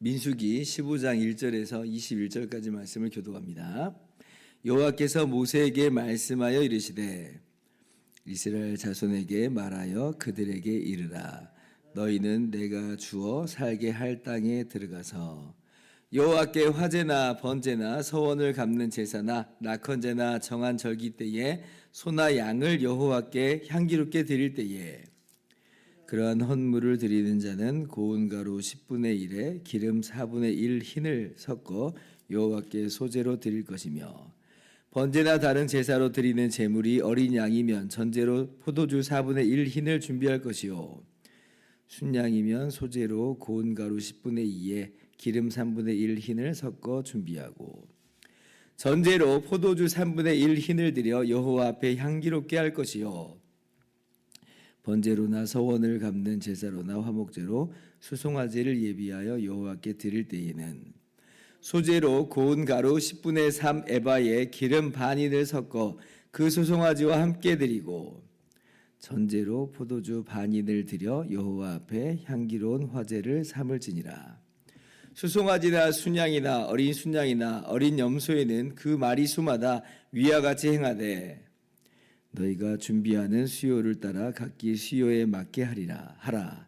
민수기 15장 1절에서 21절까지 말씀을 교독합니다. 여호와께서 모세에게 말씀하여 이르시되 이스라엘 자손에게 말하여 그들에게 이르라. 너희는 내가 주어 살게 할 땅에 들어가서 여호와께 화제나 번제나 서원을 갚는 제사나 낙헌제나 정한 절기 때에 소나 양을 여호와께 향기롭게 드릴 때에 그러한 헌물을 드리는 자는 고운 가루 10분의 1에 기름 4분의 1 흰을 섞어 여호와께 소제로 드릴 것이며 번제나 다른 제사로 드리는 제물이 어린 양이면 전제로 포도주 4분의 1 흰을 준비할 것이요. 순양이면 소제로 고운 가루 10분의 2에 기름 3분의 1 흰을 섞어 준비하고 전제로 포도주 3분의 1 흰을 드려 여호와 앞에 향기롭게 할 것이요. 번제로나 서원을 갚는 제사로나 화목제로 수송아지를 예비하여 여호와께 드릴 때에는 소제로 고운 가루 10분의 3 에바에 기름 반인을 섞어 그 수송아지와 함께 드리고 전제로 포도주 반인을 드려 여호와 앞에 향기로운 화제를 삼을지니라 수송아지나 순양이나 어린 순양이나 어린 염소에는 그 마리수마다 위와 같이 행하되 너희가 준비하는 수요를 따라 각기 수요에 맞게 하리라 하라.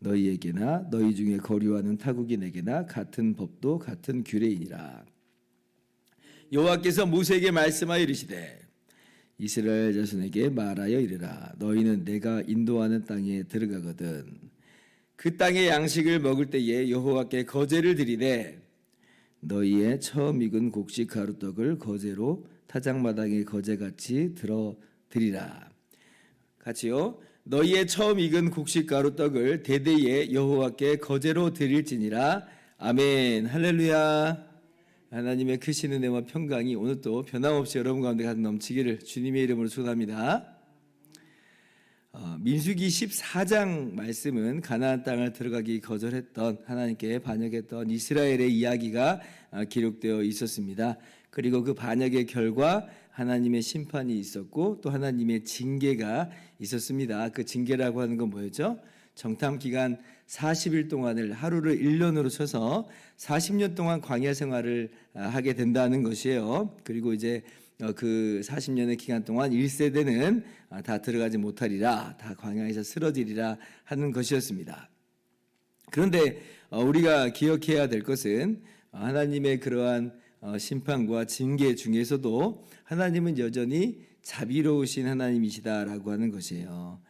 너희에게나 너희 중에 거류하는 타국인에게나 같은 법도 같은 규례이니라 여호와께서 모세에게 말씀하여 이르시되 이스라엘 자손에게 말하여 이르라 너희는 내가 인도하는 땅에 들어가거든 그 땅의 양식을 먹을 때에 여호와께 거제를 드리되 너희의 처음 익은 곡식 가루떡을 거제로 타작마당에 거제같이 들어 드리라. 같이요. 너희의 처음 익은 곡식 가루 떡을 대대에 여호와께 거제로 드릴지니라. 아멘. 할렐루야. 하나님의 크신 은혜와 평강이 오늘 또 변함없이 여러분 가운데 가득 넘치기를 주님의 이름으로 축원합니다. 어, 민수기 14장 말씀은 가나안 땅을 들어가기 거절했던 하나님께 반역했던 이스라엘의 이야기가 어, 기록되어 있었습니다. 그리고 그 반역의 결과 하나님의 심판이 있었고 또 하나님의 징계가 있었습니다. 그 징계라고 하는 건 뭐였죠? 정탐 기간 40일 동안을 하루를 1년으로 쳐서 40년 동안 광야 생활을 아, 하게 된다는 것이에요. 그리고 이제 어, 그 40년의 기간 동안 1세대는 아, 다 들어가지 못하리라, 다 광야에서 쓰러지리라 하는 것이었습니다. 그런데 어, 우리가 기억해야 될 것은 어, 하나님의 그러한 심판과 징계 중에서도 하나님은 여전히 자비로우신 하나님이시다라고 하는 것이에요.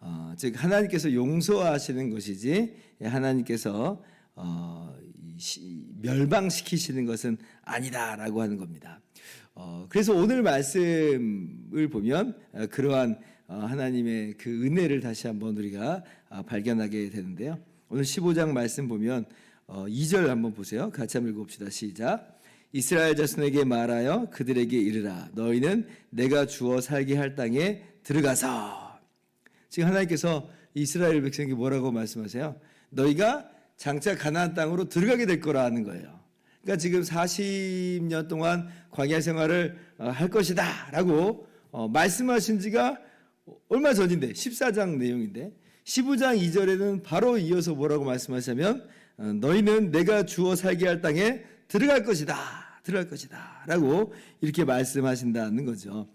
어, 즉 하나님께서 용서하시는 것이지 하나님께서 어, 멸망시키시는 것은 아니다라고 하는 겁니다. 어, 그래서 오늘 말씀을 보면 어, 그러한 어, 하나님의 그 은혜를 다시 한번 우리가 어, 발견하게 되는데요. 오늘 15장 말씀 보면 2절 한번 보세요. 같이 한번 읽어봅시다. 시작. 이스라엘 자손에게 말하여 그들에게 이르라. 너희는 내가 주어 살게 할 땅에 들어가서. 지금 하나님께서 이스라엘 백성에게 뭐라고 말씀하세요? 너희가 장차 가나안 땅으로 들어가게 될 거라는 거예요. 그러니까 지금 40년 동안 광야 생활을 어, 할 것이다 라고 어, 말씀하신 지가 얼마 전인데 14장 내용인데 15장 2절에는 바로 이어서 뭐라고 말씀하시면 어, 너희는 내가 주어 살게 할 땅에 들어갈 것이다. 들어갈 것이다 라고 이렇게 말씀하신다는 거죠.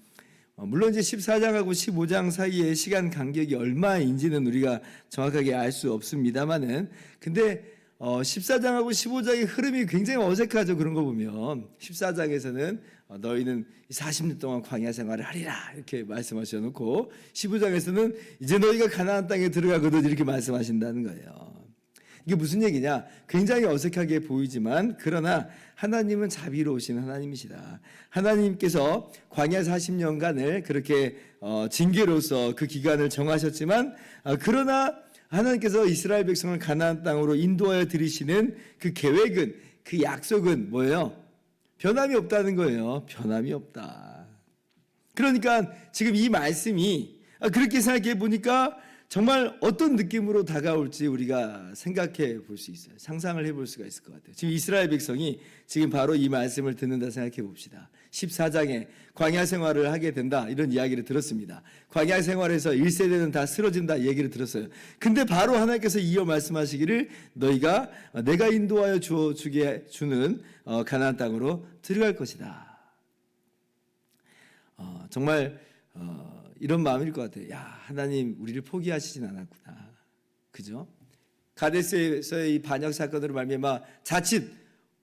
물론 이제 14장하고 15장 사이의 시간 간격이 얼마인지는 우리가 정확하게 알 수 없습니다만은 근데 어, 14장하고 15장의 흐름이 굉장히 어색하죠. 그런 거 보면 14장에서는 어, 너희는 40년 동안 광야 생활을 하리라 이렇게 말씀하셔 놓고 15장에서는 이제 너희가 가나안 땅에 들어가거든 이렇게 말씀하신다는 거예요. 이게 무슨 얘기냐? 굉장히 어색하게 보이지만 그러나 하나님은 자비로우신 하나님이시다. 하나님께서 광야 40년간을 그렇게 어, 징계로서 그 기간을 정하셨지만 어, 그러나 하나님께서 이스라엘 백성을 가나안 땅으로 인도하여 들이시는 그 계획은 그 약속은 뭐예요? 변함이 없다는 거예요. 변함이 없다. 그러니까 지금 이 말씀이 아, 그렇게 생각해 보니까 정말 어떤 느낌으로 다가올지 우리가 생각해 볼 수 있어요. 상상을 해볼 수가 있을 것 같아요. 지금 이스라엘 백성이 지금 바로 이 말씀을 듣는다 생각해 봅시다. 14장에 광야 생활을 하게 된다 이런 이야기를 들었습니다. 광야 생활에서 1세대는 다 쓰러진다 얘기를 들었어요. 근데 바로 하나님께서 이어 말씀하시기를 너희가 내가 인도하여 주어 주게 주는 어, 가나안 땅으로 들어갈 것이다. 어, 정말 어, 이런 마음일 것 같아요. 야 하나님 우리를 포기하시진 않았구나. 그죠? 가데스에서의 이 반역 사건으로 말미암아 자칫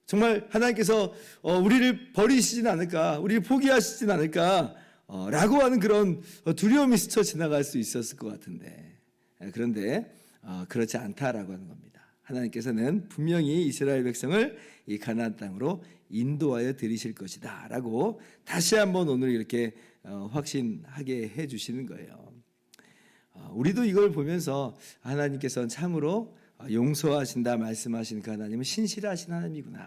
정말 하나님께서 어, 우리를 버리시진 않을까, 우리를 포기하시진 않을까, 어, 라고 하는 그런 두려움이 스쳐 지나갈 수 있었을 것 같은데 예, 그런데 어, 그렇지 않다라고 하는 겁니다. 하나님께서는 분명히 이스라엘 백성을 이 가나안 땅으로 인도하여 들이실 것이다라고 다시 한번 오늘 이렇게 어, 확신하게 해 주시는 거예요. 어, 우리도 이걸 보면서 하나님께서는 참으로 용서하신다 말씀하신 그 하나님은 신실하신 하나님이구나.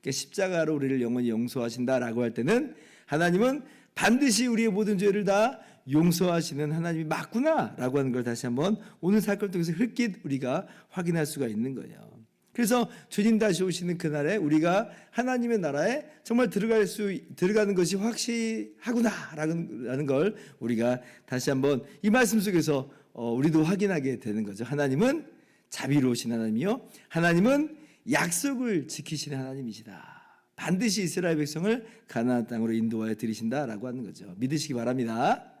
그러니까 십자가로 우리를 영원히 용서하신다라고 할 때는 하나님은 반드시 우리의 모든 죄를 다 용서하시는 하나님이 맞구나라고 하는 걸 다시 한번 오늘 사건을 통해서 흙깃 우리가 확인할 수가 있는 거예요. 그래서 주님 다시 오시는 그날에 우리가 하나님의 나라에 정말 들어갈 수 들어가는 것이 확실하구나라는 걸 우리가 다시 한번 이 말씀 속에서 어, 우리도 확인하게 되는 거죠. 하나님은 자비로우신 하나님이요. 하나님은 약속을 지키시는 하나님이시다. 반드시 이스라엘 백성을 가나안 땅으로 인도하여 들이신다라고 하는 거죠. 믿으시기 바랍니다.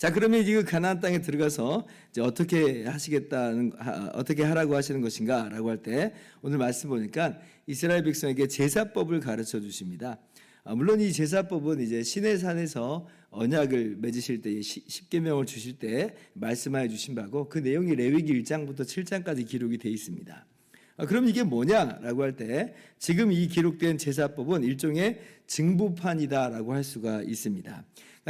자, 그러면 이거 가나안 땅에 들어가서 이제 어떻게 하시겠다는 어떻게 하라고 하시는 것인가라고 할 때 오늘 말씀 보니까 이스라엘 백성에게 제사법을 가르쳐 주십니다. 아, 물론 이 제사법은 이제 신의 산에서 언약을 맺으실 때 십계명을 주실 때 말씀하여 주신 바고 그 내용이 레위기 1장부터 7장까지 기록이 되어 있습니다. 아, 그럼 이게 뭐냐라고 할 때 지금 이 기록된 제사법은 일종의 증보판이다라고 할 수가 있습니다.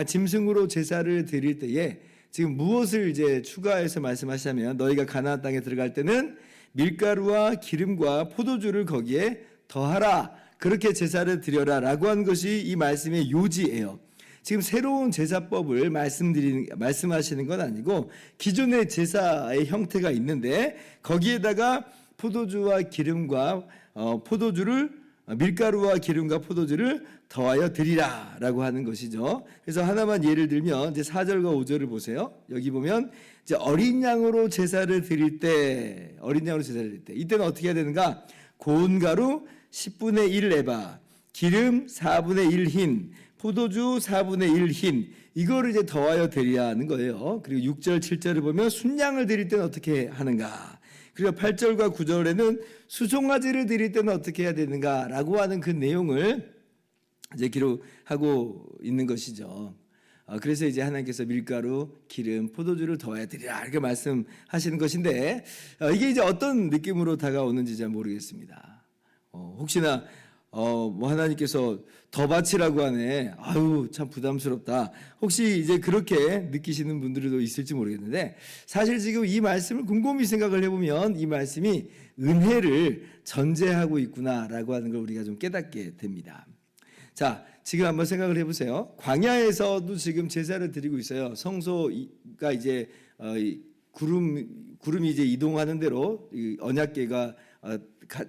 짐승으로 제사를 드릴 때에 지금 무엇을 이제 추가해서 말씀하시자면 너희가 가나안 땅에 들어갈 때는 밀가루와 기름과 포도주를 거기에 더하라. 그렇게 제사를 드려라라고 한 것이 이 말씀의 요지예요. 지금 새로운 제사법을 말씀드리는 말씀하시는 건 아니고 기존의 제사의 형태가 있는데 거기에다가 포도주와 기름과 어, 포도주를 밀가루와 기름과 포도주를 더하여 드리라라고 하는 것이죠. 그래서 하나만 예를 들면 이제 4절과 5절을 보세요. 여기 보면 이제 어린 양으로 제사를 드릴 때 어린 양으로 제사를 드릴 때 이때는 어떻게 해야 되는가? 고운 가루 10분의 1 에바, 기름 4분의 1 흰, 포도주 4분의 1 흰, 이거를 이제 더하여 드려야 하는 거예요. 그리고 6절, 7절을 보면 순양을 드릴 때는 어떻게 하는가? 그리고 8절과 9절에는 수송아지를 드릴 때는 어떻게 해야 되는가라고 하는 그 내용을 이제 기록하고 있는 것이죠. 어, 그래서 이제 하나님께서 밀가루, 기름, 포도주를 더해야 되리라 이렇게 말씀하시는 것인데 어, 이게 이제 어떤 느낌으로 다가오는지 잘 모르겠습니다. 어, 혹시나 어, 뭐 하나님께서 더 바치라고 하네. 아유, 참 부담스럽다. 혹시 이제 그렇게 느끼시는 분들도 있을지 모르겠는데, 사실 지금 이 말씀을 곰곰이 생각을 해보면 이 말씀이 은혜를 전제하고 있구나라고 하는 걸 우리가 좀 깨닫게 됩니다. 자, 지금 한번 생각을 해보세요. 광야에서도 지금 제사를 드리고 있어요. 성소가 이제 어, 구름 구름이 이제 이동하는 대로 언약계가 어,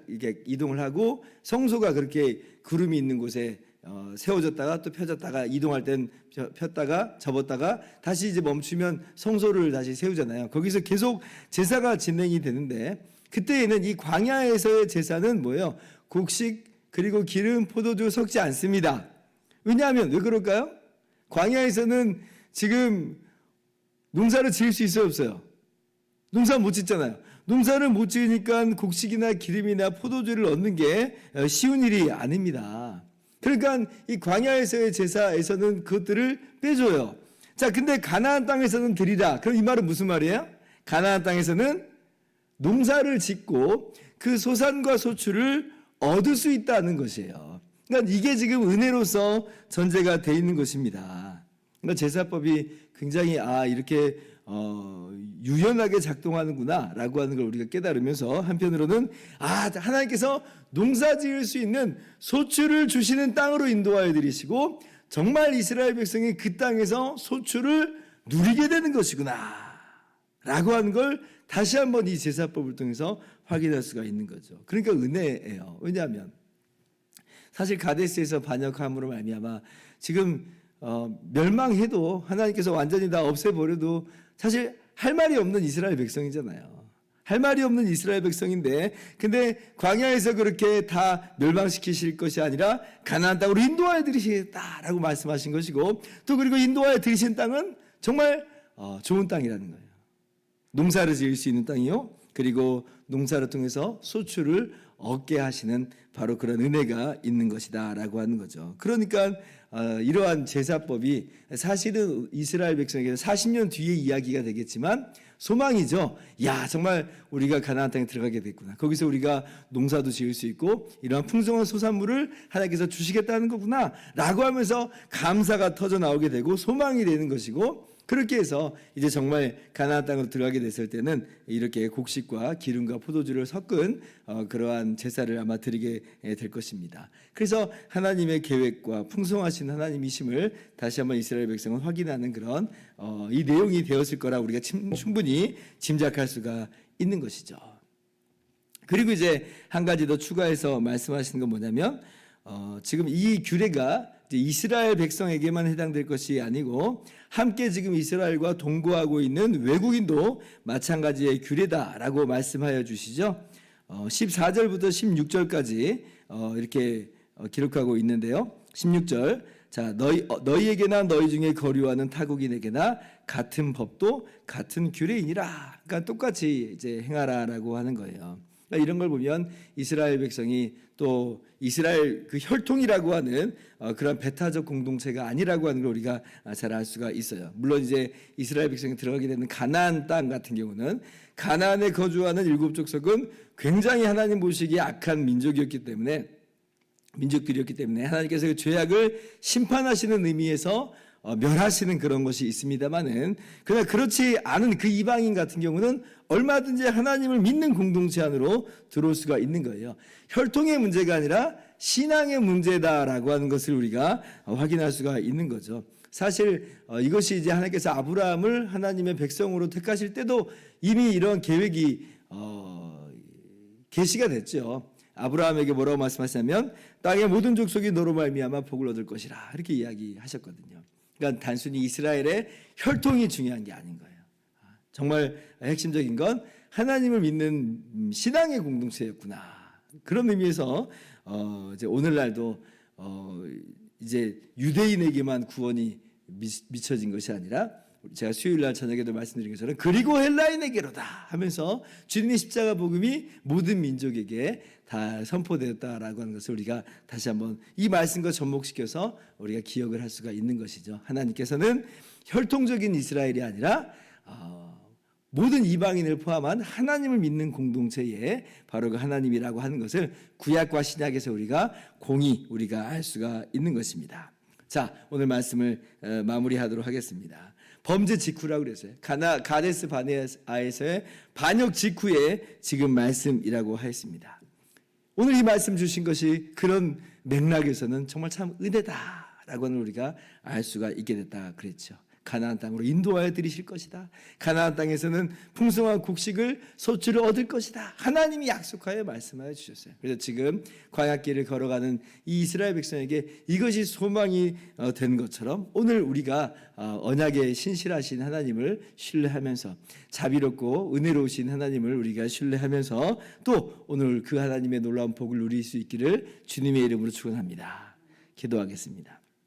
이게 이동을 하고 성소가 그렇게 구름이 있는 곳에 어, 세워졌다가 또 펴졌다가 이동할 땐 폈다가 접었다가 다시 이제 멈추면 성소를 다시 세우잖아요. 거기서 계속 제사가 진행이 되는데 그때에는 이 광야에서의 제사는 뭐예요? 곡식 그리고 기름 포도주 섞지 않습니다. 왜냐하면 왜 그럴까요? 광야에서는 지금 농사를 지을 수 있어요 없어요? 농사 못 짓잖아요. 농사를 못 지으니까 곡식이나 기름이나 포도주를 얻는 게 어, 쉬운 일이 아닙니다. 그러니까 이 광야에서의 제사에서는 그것들을 빼줘요. 자, 근데 가나안 땅에서는 드리라. 그럼 이 말은 무슨 말이에요? 가나안 땅에서는 농사를 짓고 그 소산과 소출을 얻을 수 있다는 것이에요. 그러니까 이게 지금 은혜로서 전제가 돼 있는 것입니다. 그러니까 제사법이 굉장히 아 이렇게 어, 유연하게 작동하는구나라고 하는 걸 우리가 깨달으면서 한편으로는 아 하나님께서 농사 지을 수 있는 소출을 주시는 땅으로 인도하여 드리시고 정말 이스라엘 백성이 그 땅에서 소출을 누리게 되는 것이구나. 라고 하는 걸 다시 한번 이 제사법을 통해서 확인할 수가 있는 거죠. 그러니까 은혜예요. 왜냐하면 사실 가데스에서 반역함으로 말미암아 지금 어, 멸망해도 하나님께서 완전히 다 없애버려도 사실 할 말이 없는 이스라엘 백성이잖아요. 할 말이 없는 이스라엘 백성인데 근데 광야에서 그렇게 다 멸망시키실 것이 아니라 가나안 땅으로 인도하여 드리시겠다라고 말씀하신 것이고 또 그리고 인도하여 드리신 땅은 정말 어, 좋은 땅이라는 거예요. 농사를 지을 수 있는 땅이요. 그리고 농사를 통해서 소출을 얻게 하시는 바로 그런 은혜가 있는 것이다라고 하는 거죠. 그러니까 어, 이러한 제사법이 사실은 이스라엘 백성에게 40년 뒤의 이야기가 되겠지만 소망이죠. 야 정말 우리가 가나안 땅에 들어가게 됐구나. 거기서 우리가 농사도 지을 수 있고 이러한 풍성한 소산물을 하나님께서 주시겠다는 거구나라고 하면서 감사가 터져 나오게 되고 소망이 되는 것이고 그렇게 해서 이제 정말 가나안 땅으로 들어가게 됐을 때는 이렇게 곡식과 기름과 포도주를 섞은 어, 그러한 제사를 아마 드리게 될 것입니다. 그래서 하나님의 계획과 풍성하신 하나님이심을 다시 한번 이스라엘 백성은 확인하는 그런 어, 이 내용이 되었을 거라 우리가 침, 충분히 짐작할 수가 있는 것이죠. 그리고 이제 한 가지 더 추가해서 말씀하시는 건 뭐냐면 어, 지금 이 규례가 이스라엘 백성에게만 해당될 것이 아니고 함께 지금 이스라엘과 동거하고 있는 외국인도 마찬가지의 규례다라고 말씀하여 주시죠. 어, 14절부터 16절까지 어, 이렇게 어, 기록하고 있는데요. 16절 자 너희 어, 너희에게나 너희 중에 거류하는 타국인에게나 같은 법도 같은 규례이니라. 그러니까 똑같이 이제 행하라라고 하는 거예요. 그러니까 이런 걸 보면 이스라엘 백성이 또 이스라엘 그 혈통이라고 하는 어, 그런 배타적 공동체가 아니라고 하는 걸 우리가 잘 알 수가 있어요. 물론 이제 이스라엘 백성이 들어가게 되는 가나안 땅 같은 경우는 가나안에 거주하는 일곱 족속은 굉장히 하나님 보시기에 악한 민족이었기 때문에 민족들이었기 때문에 하나님께서 그 죄악을 심판하시는 의미에서 어, 멸하시는 그런 것이 있습니다만은 그러나 그렇지 않은 그 이방인 같은 경우는 얼마든지 하나님을 믿는 공동체 안으로 들어올 수가 있는 거예요. 혈통의 문제가 아니라 신앙의 문제다라고 하는 것을 우리가 어, 확인할 수가 있는 거죠. 사실 어, 이것이 이제 하나님께서 아브라함을 하나님의 백성으로 택하실 때도 이미 이런 계획이 어, 계시가 됐죠. 아브라함에게 뭐라고 말씀하시냐면 땅의 모든 족속이 너로 말미암아 복을 얻을 것이라 이렇게 이야기하셨거든요. 그러니까 단순히 이스라엘의 혈통이 중요한 게 아닌 거예요. 정말 핵심적인 건 하나님을 믿는 신앙의 공동체였구나. 그런 의미에서 어 이제 오늘날도 어 이제 유대인에게만 구원이 미쳐진 것이 아니라 제가 수요일 날 저녁에도 말씀드린 것처럼 그리고 헬라인에게로다 하면서 주님의 십자가 복음이 모든 민족에게 다 선포되었다라고 하는 것을 우리가 다시 한번 이 말씀과 접목시켜서 우리가 기억을 할 수가 있는 것이죠. 하나님께서는 혈통적인 이스라엘이 아니라 어, 모든 이방인을 포함한 하나님을 믿는 공동체에 바로 그 하나님이라고 하는 것을 구약과 신약에서 우리가 공히 우리가 알 수가 있는 것입니다. 자, 오늘 말씀을 어, 마무리하도록 하겠습니다. 범죄 직후라고 그랬어요. 가나 가데스 바네아에서의 반역 직후에 지금 말씀이라고 하였습니다. 오늘 이 말씀 주신 것이 그런 맥락에서는 정말 참 은혜다라고 는 우리가 알 수가 있게 됐다 그랬죠. 가나안 땅으로 인도하여 드리실 것이다. 가나안 땅에서는 풍성한 곡식을 소출을 얻을 것이다. 하나님이 약속하여 말씀하여 주셨어요. 그래서 지금 광야길을 걸어가는 이 이스라엘 백성에게 이것이 소망이 어, 된 것처럼 오늘 우리가 어, 언약에 신실하신 하나님을 신뢰하면서 자비롭고 은혜로우신 하나님을 우리가 신뢰하면서 또 오늘 그 하나님의 놀라운 복을 누릴 수 있기를 주님의 이름으로 축원합니다. 기도하겠습니다.